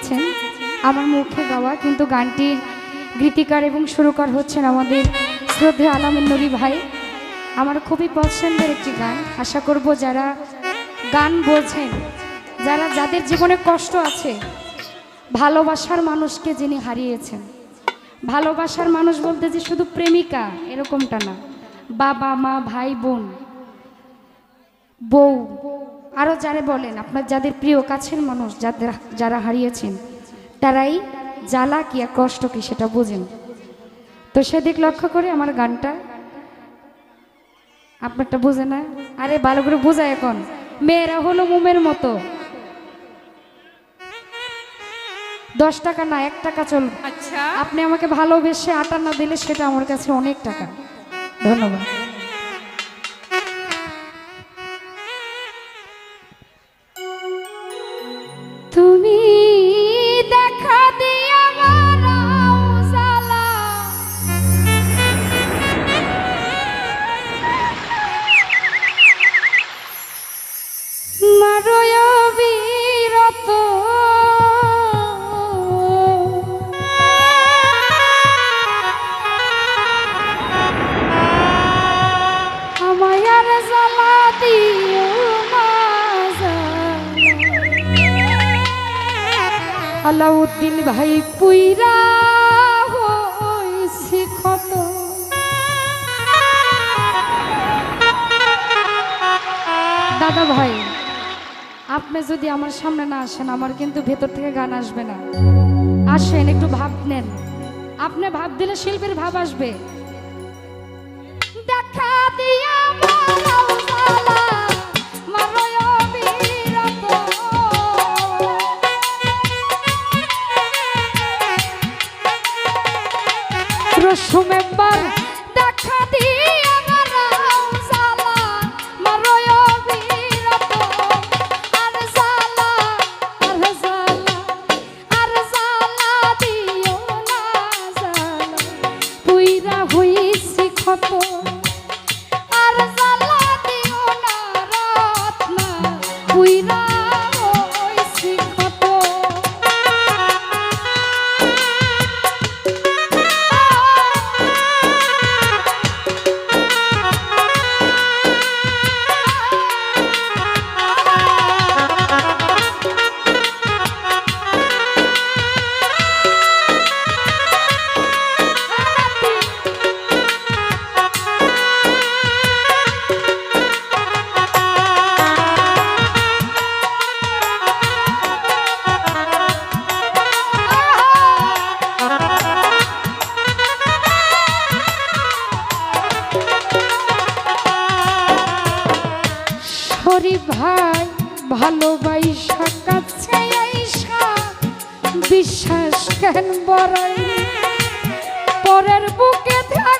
লিখেছেন আমার মুখে গাওয়া কিন্তু গানটির গীতিকার এবং সুরকার হচ্ছেন আমাদের শ্রদ্ধে আলামিন নুরি ভাই। আমার খুবই পছন্দের একটি গান। আশা করব যারা গান বোঝেন, যারা যাদের জীবনে কষ্ট আছে, ভালোবাসার মানুষকে যিনি হারিয়েছেন। ভালোবাসার মানুষ বলতে যে শুধু প্রেমিকা, এরকমটা না। বাবা, মা, ভাই, বোন, বউ আরও যারা বলেন আপনার যাদের প্রিয় কাছের মানুষ যাদের যারা হারিয়েছেন তারাই জ্বালা কি আর কষ্ট কি সেটা বোঝেন। তো সেদিক লক্ষ্য করে আমার গানটা আপনারটা বোঝে না আরে ভালো করে বোঝায় এখন। মেয়েরা হলো মোমের মতো। দশ টাকা না এক টাকা চল আচ্ছা। আপনি আমাকে ভালোবেসে আটা না দিলে সেটা আমার কাছে অনেক টাকা। ধন্যবাদ। ভাই পুইরা ক্ষত। দাদা ভাই, আপনি যদি আমার সামনে না আসেন, আমার কিন্তু ভেতর থেকে গান আসবে না। আসেন, একটু ভাব নেন। আপনি ভাব দিলে শিল্পীর ভাব আসবে। দেখা দিয়া রসুম একবার দেখা দিয়া বিশ্বাস বড়াই। পরের বুকে থাকবি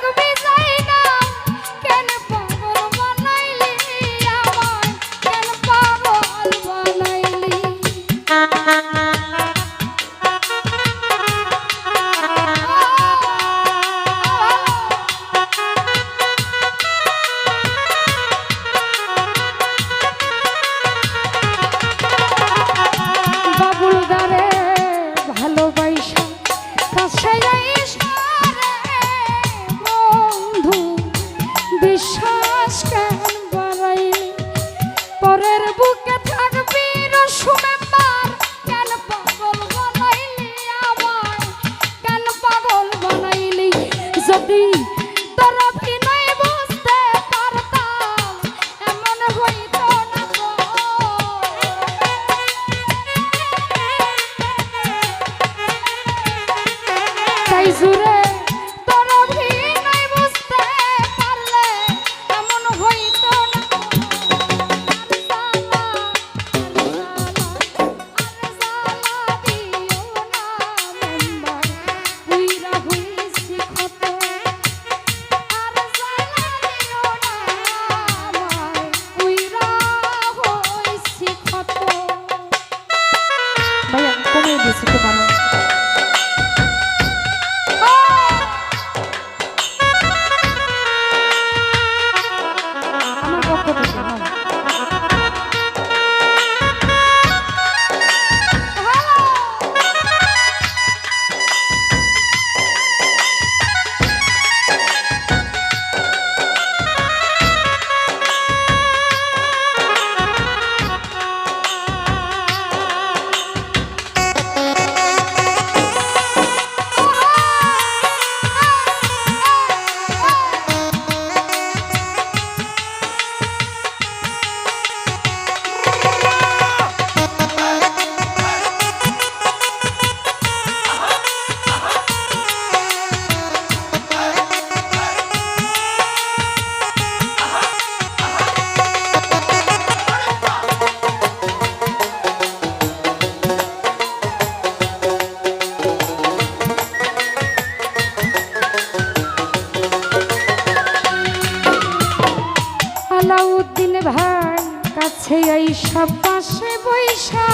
পাশে বৈশা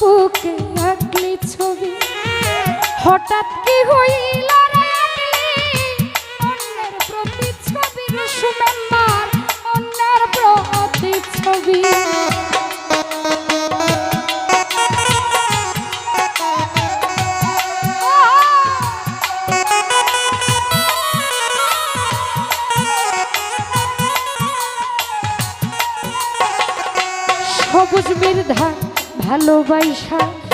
বুকে আগলি ছবি। হঠাৎ কি হইল? বাইশাখ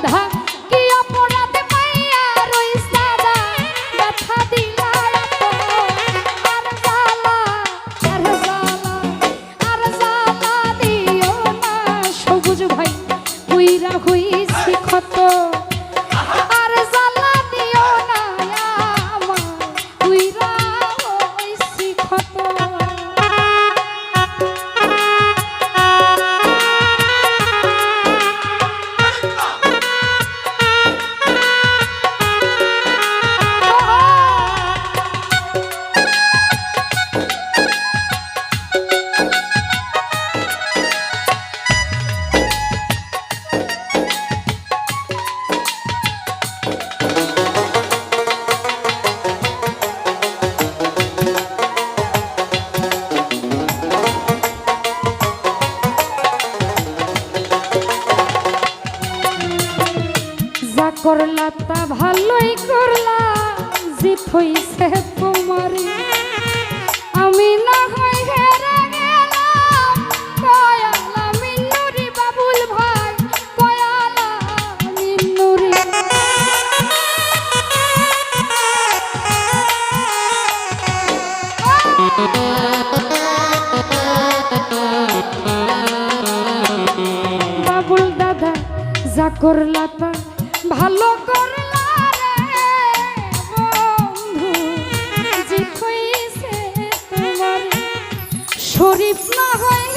的哈。গরিব না হয়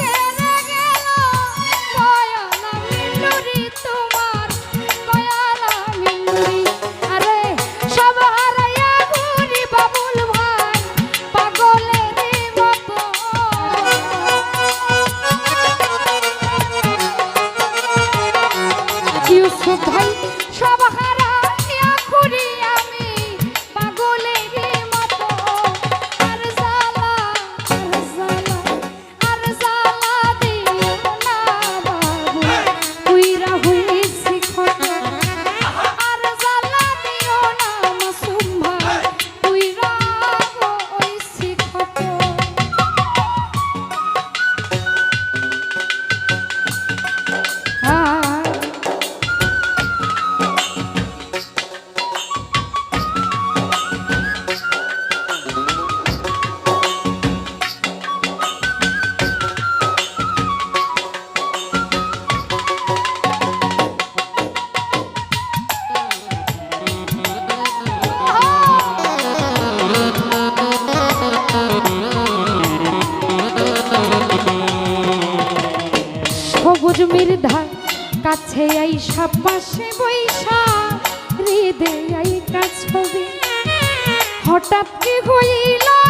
কাছে এই সব পাশে বৈশা হৃদয় ছবি হঠাৎ কি হইলা?